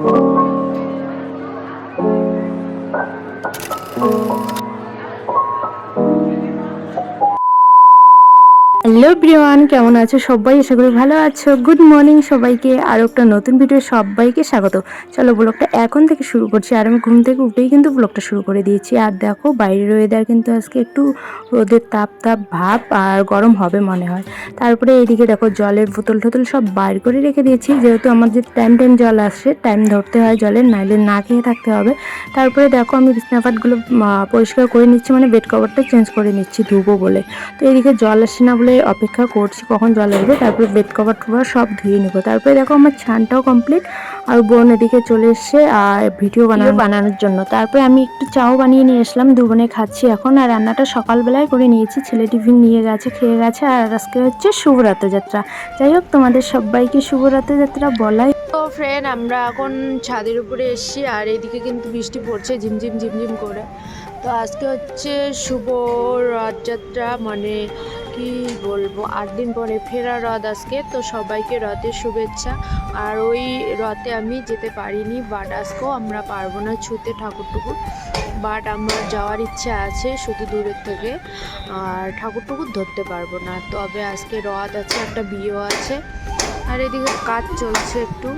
Oh. Hello ব্রিওয়ান কেমন আছো সবাই? আশা করি ভালো আছো। গুড মর্নিং সবাইকে। আর একটা নতুন ভিডিও সবাইকে স্বাগত। চলো ব্লগটা এখন থেকে শুরু করছি। আর আমি ঘুম থেকে উঠেই কিন্তু ব্লগটা শুরু করে দিয়েছি। আর দেখো বাইরের ওয়েদার কিন্তু আজকে একটু রোদের তাপ তাপ, ভাব আর গরম হবে মনে হয়। তারপরে এইদিকে দেখো, জলের বোতল টোতল সব বাইর করে রেখে দিয়েছি। যেহেতু আমাদের টাইম টাইম জল আসে টাইম ধরতে হয় জলের, নাইলে না খেয়ে থাকতে হবে। তারপরে দেখো, আমি বিছনাপাটগুলো পরিষ্কার করে নিচ্ছি। মানে বেড কভারটা চেঞ্জ করে নিচ্ছি ধুবো বলে। তো এদিকে জল আসছে না বলে অপেক্ষা করছি কখন জল আসবে তারপরে বেড কভার টভার সব ধুয়ে নেব। তারপরে দেখো আমার ছানটাও কমপ্লিট আর বোন এদিকে চলে এসছে আর ভিডিও বানানো বানানোর জন্য। তারপরে আমি একটু চাও বানিয়ে নিয়ে এসলাম দু বোনে খাচ্ছি এখন আর রান্নাটা সকালবেলায় করে নিয়েছি। ছেলে টিফিন নিয়ে গেছে খেয়ে গেছে আর আজকে হচ্ছে শুভ রথযাত্রা যাই হোক তোমাদের সবাইকে শুভ রথযাত্রা বলাই তো ফ্রেন্ড আমরা এখন ছাদের উপরে এসেছি আর এদিকে কিন্তু বৃষ্টি পড়ছে ঝিমঝিম ঝিমঝিম করে। তো আজকে হচ্ছে শুভ রথযাত্রা মানে কি বলব? আট দিন পরে ফেরা রথ আজকে, তো সবাইকে রথের শুভেচ্ছা। আর ওই রথে আমি যেতে পারিনি, বাট আজকেও আমরা পারব না ছুতে ঠাকুর টুকুর বাট আমার যাওয়ার ইচ্ছা আছে শুধু দূরের থেকে। আর ঠাকুর টুকুর ধরতে পারব না। তবে আজকে রথ আছে, একটা বিয়েও আছে। আর এদিকে কাজ চলছে একটু।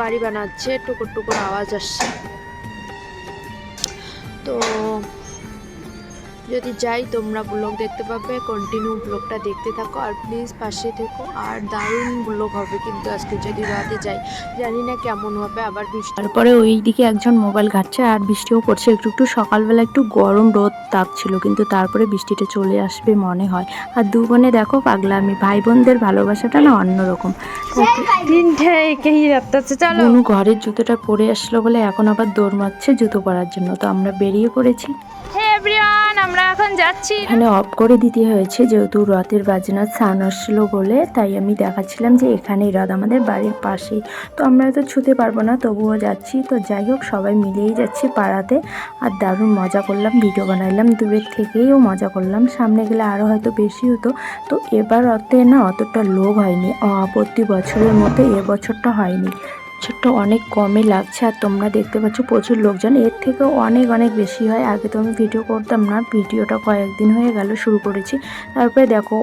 বাড়ি বানাচ্ছে, টুকুর টুকুর আওয়াজ আসছে। তো যদি যাই তোমরা ব্লগ দেখতে পাবে কন্টিনিউ ব্লগটা দেখতে থাকো আর প্লিজ পাশে থেকো আর দারুণ ব্লগ হবে কিন্তু আজকে যদি রাতে যাই। জানি না কেমন হবে আবার বৃষ্টি। তারপরে ওই দিকে একজন মোবাইল ঘাটছে আর বৃষ্টিও পড়ছে। একটু একটু সকালবেলা একটু গরম রোদ তাপ ছিল কিন্তু তারপরে বৃষ্টিটা চলে আসবে মনে হয়। আর দু বোনে দেখো পাগলামি। ভাই বোনদের ভালোবাসাটা না অন্যরকম। তিনটে একেই রাখতে চলো। বুনু ঘরের জুতোটা পরে আসলো বলে এখন আবার দৌড় মারছে জুতো পরার জন্য। তো আমরা বেরিয়ে পড়েছি। আমরা এখন যাচ্ছি এখানে অফ করে দিতে হয়েছে যেহেতু রথের বাজনা সান আসছিল বলে, তাই আমি দেখাচ্ছিলাম যে এখানেই রথ আমাদের বাড়ির পাশেই তো আমরা তো ছুতে পারব না, তবুও যাচ্ছি। তো যাই হোক, সবাই মিলেই যাচ্ছি পাড়াতে। আর দারুণ মজা করলাম, ভিডিও বানাইলাম। দূরের থেকেও মজা করলাম। সামনে গেলে আরও হয়তো বেশি হতো। তো এবার রথে না অতটা লোভ হয়নি। প্রতি বছরের মতো এবছরটা হয়নি। ছোট্ট অনেক কমই লাগছে আর তোমরা দেখতে পাচ্ছ প্রচুর লোকজন। এর থেকেও অনেক অনেক বেশি হয়। আগে তো আমি ভিডিও করতাম না। ভিডিওটা কয়েকদিন হয়ে গেল, শুরু করেছি। তারপরে দেখো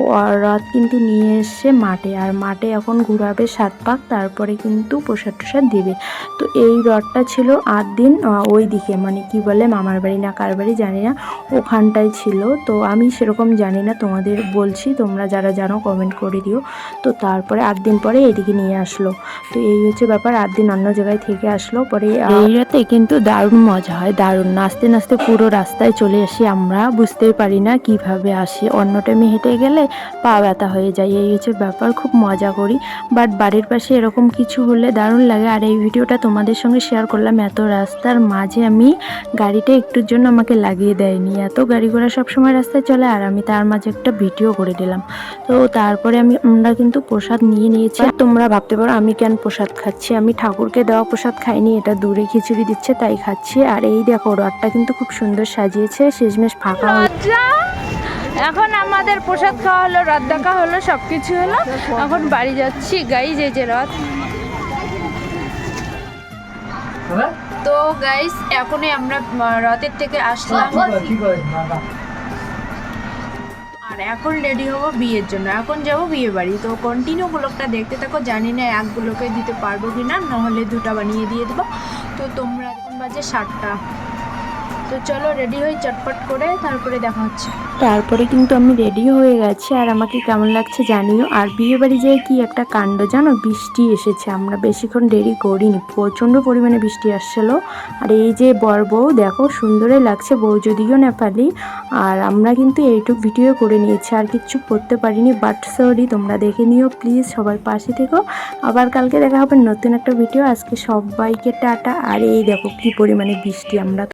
রথ কিন্তু নিয়ে এসছে মাঠে। আর মাঠে এখন ঘুরাবে সাত পাক, তারপরে কিন্তু প্রসাদ টসাদ দিবে। তো এই রথটা ছিল আট দিন ওই দিকে। মানে কি বলে, মামার বাড়ি না কার বাড়ি জানি না। ওখানটায় ছিল। তো আমি সেরকম জানি না, তোমাদের বলছি। তোমরা যারা জানো কমেন্ট করে দিও। তো তারপরে আট দিন পরে এদিকে নিয়ে আসলো। তো এই হচ্ছে ব্যাপার। আট দিন অন্য জায়গায় থেকে আসলো, পরে এই রাতে কিন্তু দারুণ মজা হয়, দারুণ। নাচতে নাচতে পুরো রাস্তায় চলে আসি আমরা, বুঝতেই পারি না কীভাবে আসি। অন্য টাইমে হেঁটে গেলে পা ব্যথা হয়ে যায়, এই হচ্ছে ব্যাপার, খুব মজা করি। বাট বাড়ির পাশে এরকম কিছু হলে দারুণ লাগে। আর এই ভিডিওটা তোমাদের সঙ্গে শেয়ার করলাম, এত রাস্তার মাঝে আমি গাড়িটা একটুর জন্য আমাকে লাগিয়ে দেয়নি। এত গাড়ি ঘোড়া সবসময় রাস্তায় চলে, আর আমি তার মাঝে একটা ভিডিও করে দিলাম। তো তারপরে আমি আমরা কিন্তু প্রসাদ নিয়ে নিয়েছি। তোমরা ভাবতে পারো আমি কেন প্রসাদ খাচ্ছি? আমি ঠাকুরকে দেওয়া প্রসাদ খাইনি এটা দূরে খিচুড়ি দিচ্ছে তাই খাচ্ছি। আর এই দেখো রথটা কিন্তু খুব সুন্দর সাজিয়েছে শেষমেশ ফাঁকা হয়ে এখন আমাদের প্রসাদ খাওয়া হলো রথ দেখা হলো সব কিছু হলো। এখন বাড়ি যাচ্ছি গাইজ এই যে রথ। তো গাইস এখনই আমরা রথের থেকে আসলাম। আর এখন রেডি হব বিয়ের জন্য। এখন যাব বিয়ে বাড়ি। তো কন্টিনিউ ব্লগটা দেখতে থাকো। জানি না একগুলোকে দিতে পারব কি না নাহলে দুটা বানিয়ে দিয়ে দেবো। তো তোমরা এখন বাজে সাতটা। তো চলো রেডি হই, চটপট করে তারপরে দেখা হচ্ছে। তারপরে কিন্তু আমি রেডি হয়ে গেছি। আর আমাকে কেমন লাগছে জানিও। আর বিয়ে বাড়ি যেয়ে কি একটা কাণ্ড জানো? বৃষ্টি এসেছে। আমরা বেশিক্ষণ দেরি করিনি। প্রচণ্ড পরিমাণে বৃষ্টি আসছিল। আর এই যে বর বউ, দেখো সুন্দরই লাগছে। বউ যদিও নেপালি। আর আমরা কিন্তু এইটুক ভিডিও করে নিয়েছি। আর কিচ্ছু করতে পারিনি। বাট সরি তোমরা দেখে নিও। প্লিজ সবার পাশে থেকো। আবার কালকে দেখা হবে নতুন একটা ভিডিও। আজকে সবাইকে টাটা। আর এই দেখো কি পরিমাণে বৃষ্টি। আমরা